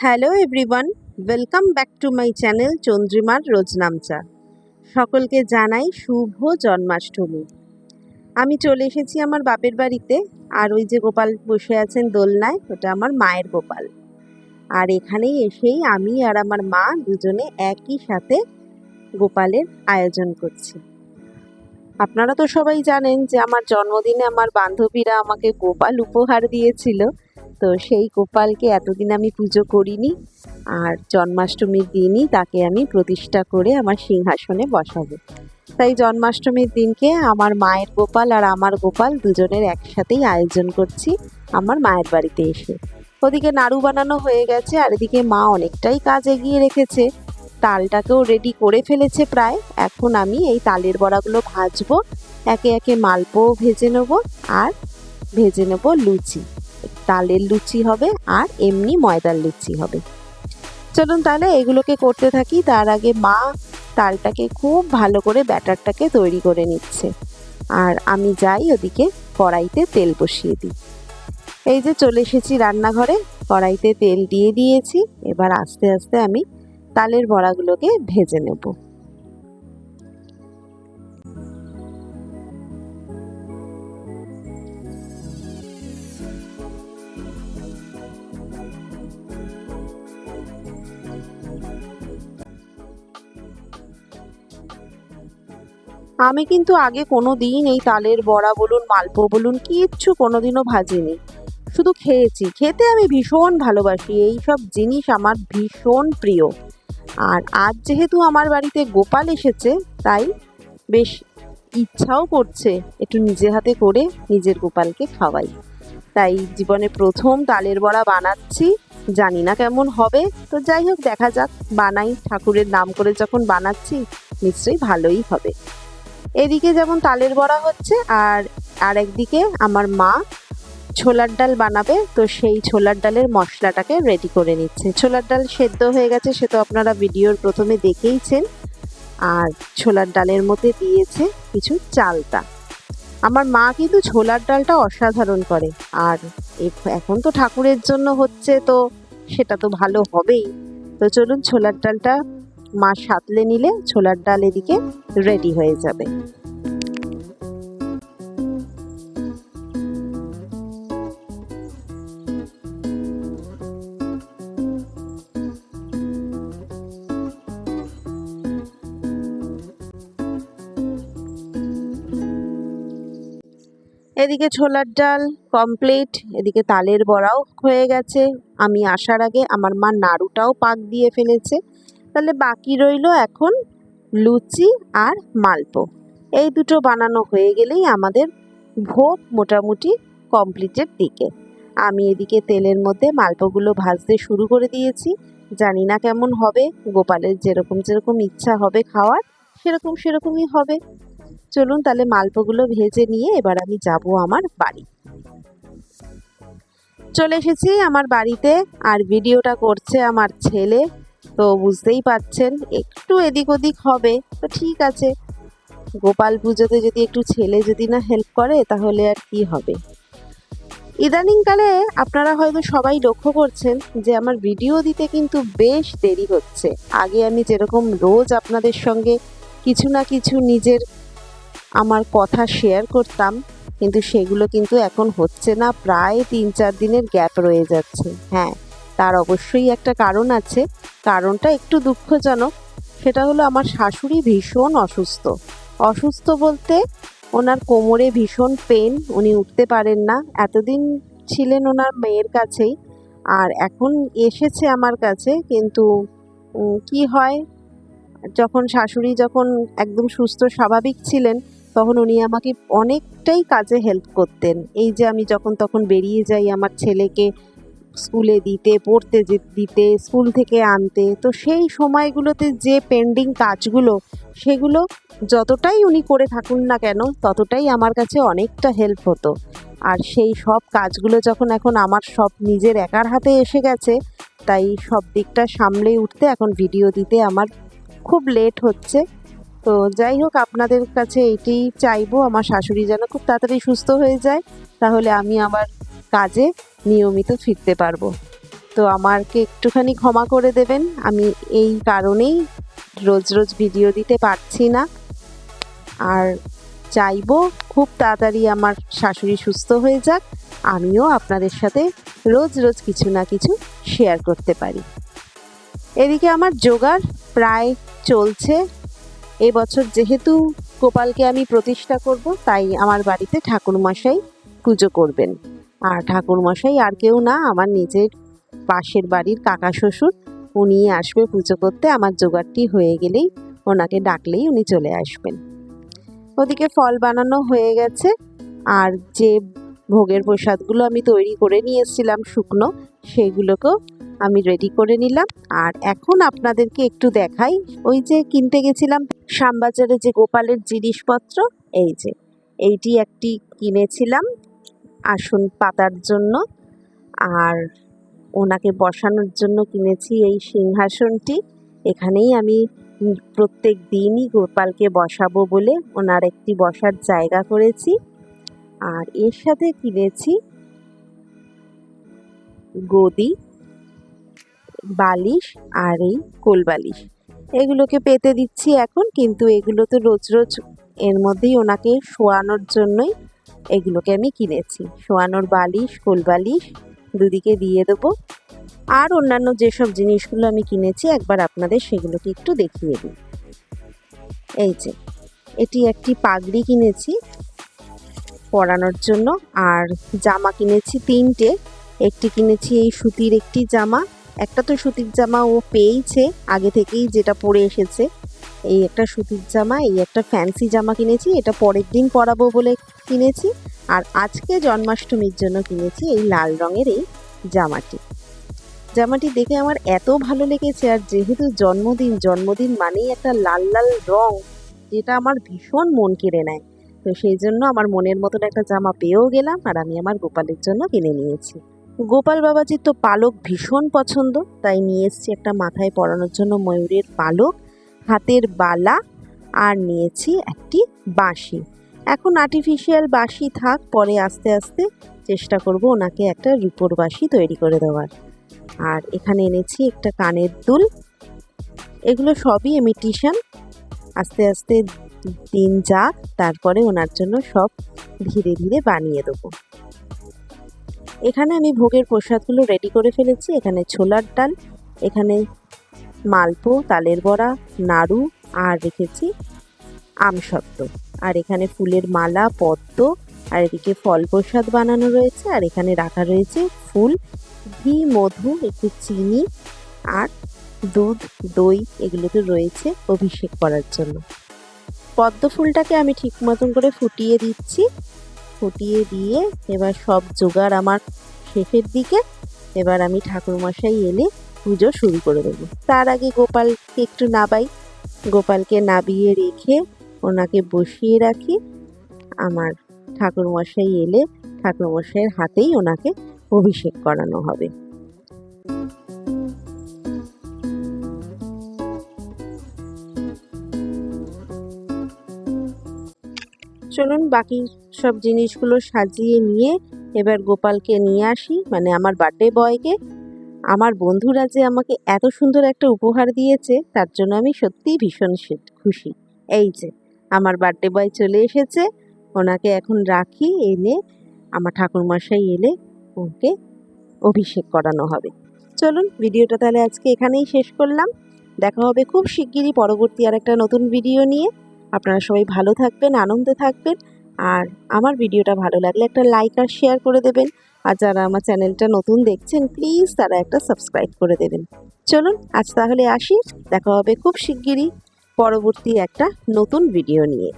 Hello everyone welcome back to my channel চন্দ্রিমার রোজনামচা সকলকে জানাই শুভ জন্মাষ্টমী। আমি চলে এসেছি আমার বাপের বাড়িতে, আর ওই যে গোপাল বসে আছেন দোলনায়, ওটা আমার মায়ের গোপাল। আর এখানেই এসেই আমি আর আমার মা দুজনে একই সাথে গোপালের আয়োজন করছি। আপনারা তো সবাই জানেন যে আমার জন্মদিনে আমার বান্ধবীরা আমাকে গোপাল উপহার দিয়েছিল। তো সেই গোপালকে এতদিন আমি পুজো করিনি আর জন্মাষ্টমীর দিনই তাকে আমি প্রতিষ্ঠা করে আমার সিংহাসনে বসাবো। তাই জন্মাষ্টমীর দিনকে আমার মায়ের গোপাল আর আমার গোপাল দুজনের একসাথেই আয়োজন করছি আমার মায়ের বাড়িতে এসে। ওদিকে নাড়ু বানানো হয়ে গেছে আর এদিকে মা অনেকটাই কাজ এগিয়ে রেখেছে। তালটাকেও রেডি করে ফেলেছে প্রায়। এখন আমি এই তালের বড়াগুলো ভাজবো, একে একে মালপোও ভেজে নেব আর ভেজে নেব লুচি। তালের লুচি হবে আর এমনি ময়দার লুচি হবে। চলুন তাহলে এগুলোকে করতে থাকি। তার আগে মা তালটাকে খুব ভালো করে ব্যাটারটাকে তৈরি করে নিচ্ছে। আর আমি যাই ওদিকে কড়াইতে তেল বসিয়ে দিই। এই যে চলে এসেছি রান্নাঘরে। কড়াইতে তেল দিয়ে দিয়েছি। এবার আস্তে আস্তে আমি তালের বড়াগুলোকে ভেজে নেব। আমি কিন্তু আগে কোনো দিন এই তালের বড়া বলুন মালপো বলুন, কিচ্ছু কোনোদিনও ভাজিনি। শুধু খেয়েছি। খেতে আমি ভীষণ ভালোবাসি। এই সব জিনিস আমার ভীষণ প্রিয়। আর আজ যেহেতু আমার বাড়িতে গোপাল এসেছে, তাই বেশ ইচ্ছাও করছে একটু নিজে হাতে করে নিজের গোপালকে খাওয়াই। তাই জীবনে প্রথম তালের বড়া বানাচ্ছি। জানি না কেমন হবে। তো যাই হোক, দেখা যাক। বানাই। ঠাকুরের নাম করে যখন বানাচ্ছি, নিশ্চয়ই ভালোই হবে। এদিকে যেমন তালের বড়া হচ্ছে আর আর একদিকে আমার মা ছোলার ডাল বানাবে, তো সেই ছোলার ডালের মশলাটাকে রেডি করে নিচ্ছে। ছোলার ডাল সেদ্ধ হয়ে গেছে, সে তো আপনারা ভিডিওর প্রথমে দেখেইছেন। আর ছোলার ডালের মধ্যে দিয়েছে কিছু চালটা আমার মা কিন্তু ছোলার ডালটা অসাধারণ করে। আর এখন তো ঠাকুরের জন্য হচ্ছে, তো সেটা তো ভালো হবেই। তো চলুন ছোলার ডালটা মা সাতলে নিলে ছোলার ডাল এদিকে রেডি হয়ে যাবে। এদিকে ছোলার ডাল কমপ্লিট এদিকে তালের বড়াও হয়ে গেছে। আমি আসার আগে আমার মা নাড়ুটাও পাক দিয়ে ফেলেছে। তাহলে বাকি রইল এখন লুচি আর মালপো। এই দুটো বানানো হয়ে গেলেই আমাদের ভোগ মোটামুটি কমপ্লিটের দিকে। আমি এদিকে তেলের মধ্যে মালপোগুলো ভাজতে শুরু করে দিয়েছি। জানি না কেমন হবে, গোপালের যেরকম যেরকম ইচ্ছা হবে খাওয়ার, সেরকম সেরকমই হবে। চলুন তাহলে মালপোগুলো ভেজে নিয়ে এবার আমি যাব আমার বাড়ি। চলে এসেছি আমার বাড়িতে, আর ভিডিওটা করছে আমার ছেলে। তো বুঝতেই পাচ্ছেন একটু এদিক ওদিক হবে, তো ঠিক আছে। গোপাল পুজোতে যদি একটু ছেলে যদি না হেল্প করে, তাহলে আর কি হবে? ইদানিংকালে আপনারা হয়তো সবাই লক্ষ্য করছেন যে আমার ভিডিও দিতে কিন্তু বেশ দেরি হচ্ছে। আগে আমি যেরকম রোজ আপনাদের সঙ্গে কিছু না কিছু নিজের আমার কথা শেয়ার করতাম, কিন্তু সেগুলো কিন্তু এখন হচ্ছে না, প্রায় তিন চার দিনের গ্যাপ রয়ে যাচ্ছে। হ্যাঁ তার অবশ্যই একটা কারণ আছে। কারণটা একটু দুঃখজনক। সেটা হলো আমার শাশুড়ি ভীষণ অসুস্থ। অসুস্থ বলতে ওনার কোমরে ভীষণ পেন উনি উঠতে পারেন না। এতদিন ছিলেন ওনার মেয়ের কাছেই। আর এখন এসেছে আমার কাছে, কিন্তু কি হয়? যখন শাশুড়ি যখন একদম সুস্থ, স্বাভাবিক ছিলেন, তখন উনি আমাকে অনেকটাই কাজে হেল্প করতেন। এই যে আমি যখন তখন বেরিয়ে যাই আমার ছেলেকে স্কুলে দিতে, পড়তে দিতে, স্কুল থেকে আনতে, তো সেই সময়গুলোতে যে পেন্ডিং কাজগুলো, সেগুলো যতটাই উনি করে থাকুন না কেন, ততটাই আমার কাছে অনেকটা হেল্প হতো। আর সেই সব কাজগুলো যখন এখন আমার সব নিজের একার হাতে এসে গেছে, তাই সব দিকটা সামলে উঠতে এখন ভিডিও দিতে আমার খুব লেট হচ্ছে। তো যাই হোক, আপনাদের কাছে এইটাই চাইব, আমার শাশুড়ি যেন খুব তাড়াতাড়ি সুস্থ হয়ে যায়। তাহলে আমি আবার কাজে নিয়মিত ফিরতে পারব। তো আমাকে একটুখানি ক্ষমা করে দেবেন। আমি এই কারণেই রোজ রোজ ভিডিও দিতে পারছি না। আর চাইব খুব তাড়াতাড়ি আমার শাশুড়ি সুস্থ হয়ে যাক। আমিও আপনাদের সাথে রোজ রোজ কিছু না কিছু শেয়ার করতে পারি। এদিকে আমার জোগাড় প্রায় চলছে। এবছর যেহেতু গোপালকে আমি প্রতিষ্ঠা করব, তাই আমার বাড়িতে ঠাকুরমশাই পুজো করবেন। আর ঠাকুরমশাই আর কেউ না, আমার নিজের পাশের বাড়ির কাকা শ্বশুর, উনি আসবে পুজো করতে। আমার জোগাড়টি হয়ে গেলেই ওনাকে ডাকলেই উনি চলে আসবেন। ওদিকে ফল বানানো হয়ে গেছে। আর যে ভোগের প্রসাদগুলো আমি তৈরি করে নিয়ে এসেছিলাম শুকনো, সেগুলোকেও আমি রেডি করে নিলাম। আর এখন আপনাদেরকে একটু দেখাই, ওই যে কিনতে গেছিলাম শ্যামবাজারে যে গোপালের জিনিসপত্র, এই যে, এইটি একটি কিনেছিলাম। আসন পাতার জন্য আর ওনাকে বসানোর জন্য কিনেছি এই সিংহাসনটি। এখানেই আমি প্রত্যেক দিনই গোপালকে বসাবো বলে ওনার একটি বসার জায়গা করেছি। আর এর সাথে কিনেছি গদি, বালিশ আর এই কোল বালিশ। এগুলোকে পেতে দিচ্ছি এখন, কিন্তু এগুলো তো রোজ রোজ এর মধ্যেই ওনাকে শোয়ানোর জন্যই এগুলোকে আমি কিনেছি। শোয়ানোর বালিশ, কোল বালিশ, দুদিকে দিয়ে দেবো। আর অন্যান্য যেসব জিনিসগুলো আমি কিনেছি, একবার আপনাদের সেগুলোকে একটু দেখিয়ে দিই। এই যে, এটি একটি পাগড়ি কিনেছি পরানোর জন্য। আর জামা কিনেছি তিনটে। একটি কিনেছি এই সুতির একটি জামা। একটা তো সুতির জামা ও পেয়েছে আগে থেকেই যেটা পরে এসেছে। এই একটা সুতির জামা, এই একটা ফ্যান্সি জামা কিনেছি, এটা পরের দিন পরাবো বলে কিনেছি। আর আজকে জন্মাষ্টমীর জন্য কিনেছি এই লাল রঙের এই জামাটি। জামাটি দেখে আমার এত ভালো লেগেছে, আর যেহেতু জন্মদিন জন্মদিন মানেই একটা লাল লাল রং, যেটা আমার ভীষণ মন কেড়ে নেয়। তো সেই জন্য আমার মনের মতন একটা জামা পেয়েও গেলাম, আর আমি আমার গোপালের জন্য কিনে নিয়েছি। গোপাল বাবাজির তো পালক ভীষণ পছন্দ, তাই নিয়ে এসছি একটা মাথায় পরানোর জন্য ময়ূরের পালক। হাতের বালা আর নিয়েছি একটি বাঁশি। এখন আর্টিফিশিয়াল বাঁশি থাক, পরে আস্তে আস্তে চেষ্টা করব ওনাকে একটা রূপোর বাঁশি তৈরি করে দেওয়ার। আর এখানে এনেছি একটা কানের দুল। এগুলো সবই ইমিটিশন আস্তে আস্তে দিন যাক, তারপরে ওনার জন্য সব ধীরে ধীরে বানিয়ে দেবো। এখানে আমি ভোগের প্রসাদগুলো রেডি করে ফেলেছি। এখানে ছোলার ডাল, এখানে মালপো, তালের বড়া, নাড়ু, আর রেখেছি আমসত্ত্ব আর এখানে ফুলের মালা, পদ্ম, আর এদিকে ফল প্রসাদ বানানো রয়েছে। আর এখানে রাখা রয়েছে ফুল, ঘি, মধু, একটু চিনি আর দুধ, দই, এগুলো তো রয়েছে অভিষেক করার জন্য। পদ্ম ফুলটাকে আমি ঠিক মতন করে ফুটিয়ে দিচ্ছি। ফুটিয়ে দিয়ে এবার সব জোগাড় আমার শেষের দিকে। এবার আমি ঠাকুরমশাই এলে পুজো শুরু করে দেবো। তার আগে গোপালকে একটু নাবাই। গোপালকে নাবিয়ে রেখে ওনাকে বসিয়ে রাখি। আমার ঠাকুরমশাই এলে ঠাকুরমশাইয়ের হাতেই ওনাকে অভিষেক করানো হবে। চলুন বাকি সব জিনিসগুলো সাজিয়ে নিয়ে এবার গোপালকে নিয়ে আসি। মানে আমার বার্থডে বয়কে আমার বন্ধুরা যে আমাকে এত সুন্দর একটা উপহার দিয়েছে, তার জন্য আমি সত্যিই ভীষণ খুশি। এই যে, আমার বার্থডে বয় চলে এসেছে, ওনাকে এখন রাখি, এনে আমার ঠাকুরমশাই এলে ওকে অভিষেক করানো হবে। চলুন, ভিডিওটা তাহলে আজকে এখানেই শেষ করলাম। দেখা হবে খুব শিগগিরই পরবর্তী আর একটা নতুন ভিডিও নিয়ে। আপনারা সবাই ভালো থাকবেন, আনন্দে থাকবেন, আর আমার ভিডিওটা ভালো লাগলে একটা লাইক আর শেয়ার করে দেবেন। আর যারা আমার চ্যানেলটা নতুন দেখছেন প্লিজ তারা একটা সাবস্ক্রাইব করে দেবেন। চলুন, আজ তাহলে আসি। দেখা হবে খুব শিগগিরই পরবর্তী একটা নতুন ভিডিও নিয়ে।